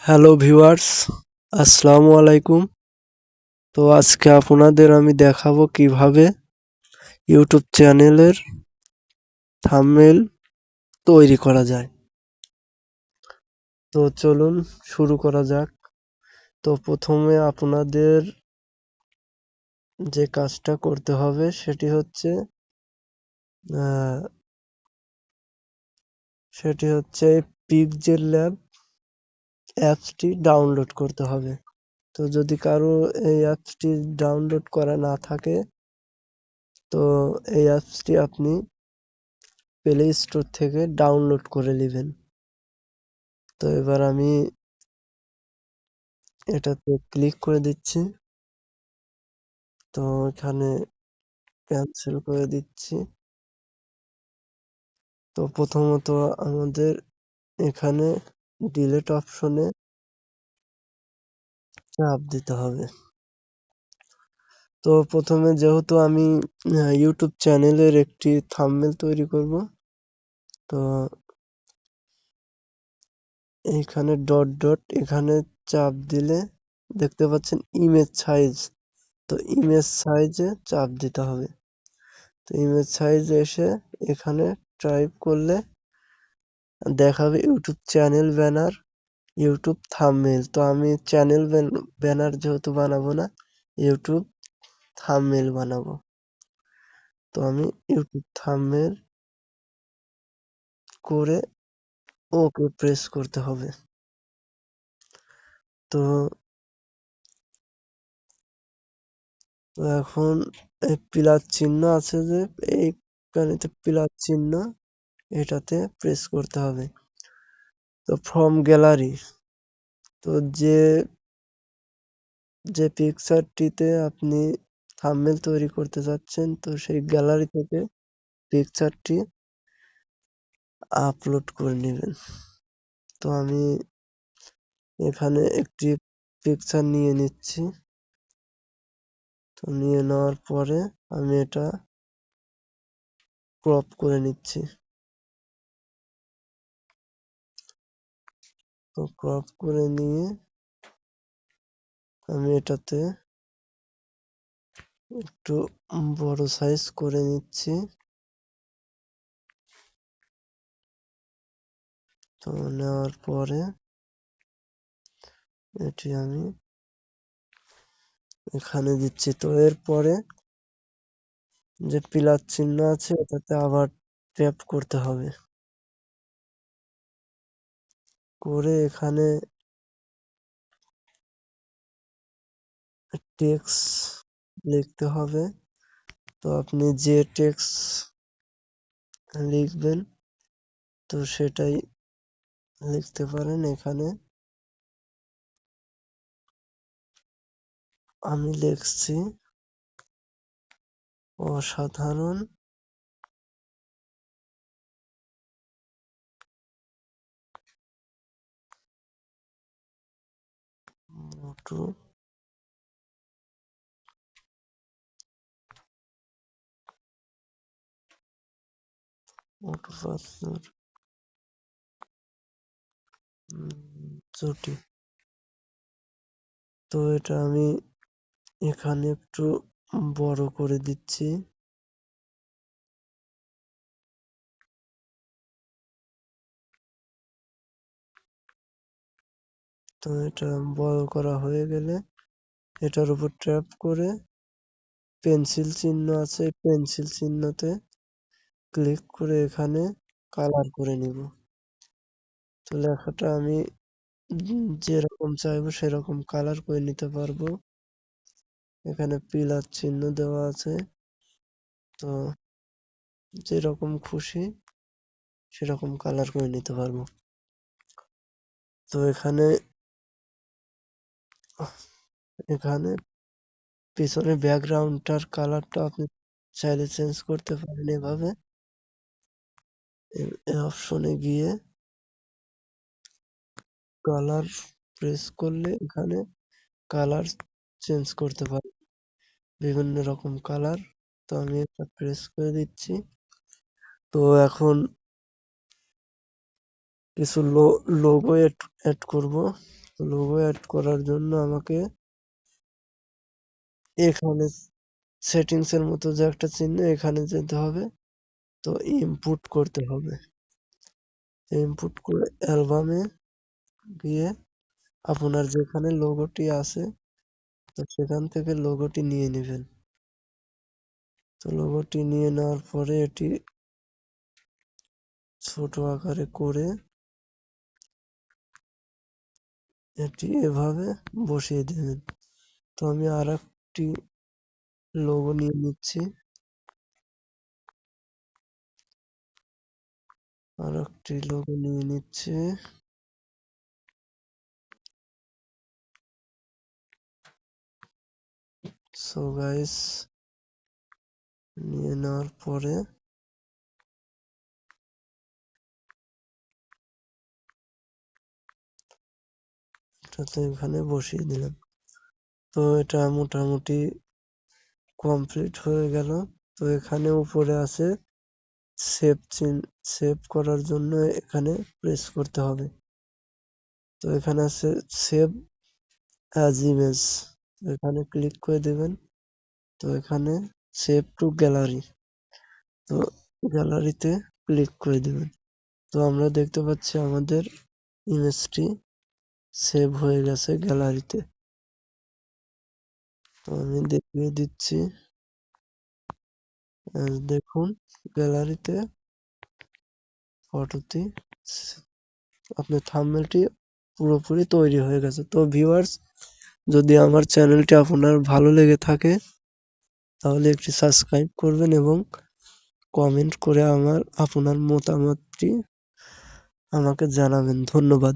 Hello viewers আসসালামু আলাইকুম তো আজকে আপনাদের আমি দেখাবো কীভাবে ইউটিউব চ্যানেলের থাম্বনেল তৈরি করা যায়। তো চলুন শুরু করা যাক। তো প্রথমে আপনাদের যে কাজটা করতে হবে সেটি হচ্ছে সেটি হচ্ছে পিকজেল ল্যাব অ্যাপসটি ডাউনলোড করতে হবে। তো যদি কারও এই অ্যাপসটি ডাউনলোড করা না থাকে, তো এই অ্যাপসটি আপনি প্লে স্টোর থেকে ডাউনলোড করে নেবেন। তো এবার আমি এটাতে ক্লিক করে দিচ্ছি। তো এখানে ক্যান্সেল করে দিচ্ছি। তো প্রথমত আমাদের এখানে ডিলেট অপশনে চাপ দিতে হবে। তো প্রথমে যেহেতু আমি ইউটিউব চ্যানেলের একটি থাম্বনেল তৈরি করব, তো এখানে ডট ডট এখানে চাপ দিলে দেখতে পাচ্ছেন ইমেজ সাইজ তো ইমেজ সাইজে চাপ দিতে হবে। তো ইমেজ সাইজ এসে এখানে টাইপ করলে দেখাবে YouTube channel banner, YouTube thumbnail তো আমি চ্যানেল ব্যানার যেহেতু বানাবো না, ইউটিউব থাম্বনেল বানাবো। তো আমি ইউটিউব থাম্বনেল করে ওকে প্রেস করতে হবে। তো এখন এই প্লাস চিহ্ন আছে যে এইখানেতে প্লাস চিহ্ন এটাতে প্রেস করতে হবে। তো ফ্রম গ্যালারি তো যে যে পিকচারটিতে আপনি থাম্বনেল তৈরি করতে যাচ্ছেন, তো সেই গ্যালারি থেকে পিকচারটি আপলোড করে নেবেন। তো আমি এখানে একটি পিকচার নিয়ে নিচ্ছি। তো নিয়ে নেওয়ার পরে আমি এটা ক্রপ করে নিচ্ছি। তো ক্রপ করে নিয়ে আমি এটাতে একটু বড় সাইজ করে নিচ্ছি। তো নেওয়ার পরে এটি আমি এখানে দিচ্ছি। তো এরপরে যে পিলার চিহ্ন আছে, এটাতে আবার ট্যাপ করতে হবে। করে এখানে টেক্স লিখতে হবে। তো আপনি যে টেক্স লিখবেন, তো সেটাই লিখতে পারেন এখানে। আমি লিখছি, অসাধারণ। মোটু মোটু পাথর জুটি। তো এটা আমি এখানে একটু বড় করে দিচ্ছি। তো এটা বড় করা হয়ে গেলে এটার উপর ট্যাপ করে পেন্সিল চিহ্ন আছে পেন্সিল চিহ্নতে ক্লিক করে এখানে কালার করে নিব। তো লেখাটা আমি যেরকম চাইব সেরকম কালার করে নিতে পারব। এখানে পিলার চিহ্ন দেওয়া আছে। তো যেরকম খুশি সেরকম কালার করে নিতে পারব। তো এখানে এখানে পিছনে ব্যাকগ্রাউন্ডটার কালারটা আপনি চাইলে চেঞ্জ করতে পারেন এভাবে। অপশনে গিয়ে কালার প্রেস করলে এখানে কালার চেঞ্জ করতে পারেন। বিভিন্ন রকম কালার। তো আমি এটা প্রেস করে দিচ্ছি। তো এখন কিছু লোগো এড করব। লোগো অ্যাড করার জন্য আমাকে এখানে সেটিংস এর মতো যে একটা চিহ্ন, এখানে যেতে হবে। তো ইনপুট করতে হবে। ইনপুট করে অ্যালবামে গিয়ে আপনার যেখানে লোগোটি আছে, তো সেখান থেকে লোগোটি নিয়ে নেবেন। তো লোগোটি নিয়ে নেওয়ার পরে এটি ছোট আকারে করে এটি এভাবে বসিয়ে দেবেন তো আমি আর একটি লোগো নিয়ে নিচ্ছি। আর একটি লোগো নিয়ে নিচ্ছি। সো গাইস নিয়ে নেওয়ার পরে এটাতে এখানে বসিয়ে দিলাম। তো এটা মোটামুটি কমপ্লিট হয়ে গেল। তো এখানে উপরে আছে সেভ চিন সেভ করার জন্য এখানে প্রেস করতে হবে। তো এখানে আছে সেভ অ্যাজ ইমেজ এখানে ক্লিক করে দেবেন। তো এখানে সেভ টু গ্যালারি তো গ্যালারিতে ক্লিক করে দেবেন। তো আমরা দেখতে পাচ্ছি আমাদের ইমেজটি সেভ হয়ে গেছে গ্যালারিতে আমি দেখিয়ে দিচ্ছি। দেখুন গ্যালারিতে ফটোটি আপনার থাম্বনেলটি পুরোপুরি তৈরি হয়ে গেছে। তো ভিউয়ার্স যদি আমার চ্যানেলটি আপনার ভালো লেগে থাকে, তাহলে একটি সাবস্ক্রাইব করবেন এবং কমেন্ট করে আমার, আপনার মতামতটি আমাকে জানাবেন। ধন্যবাদ।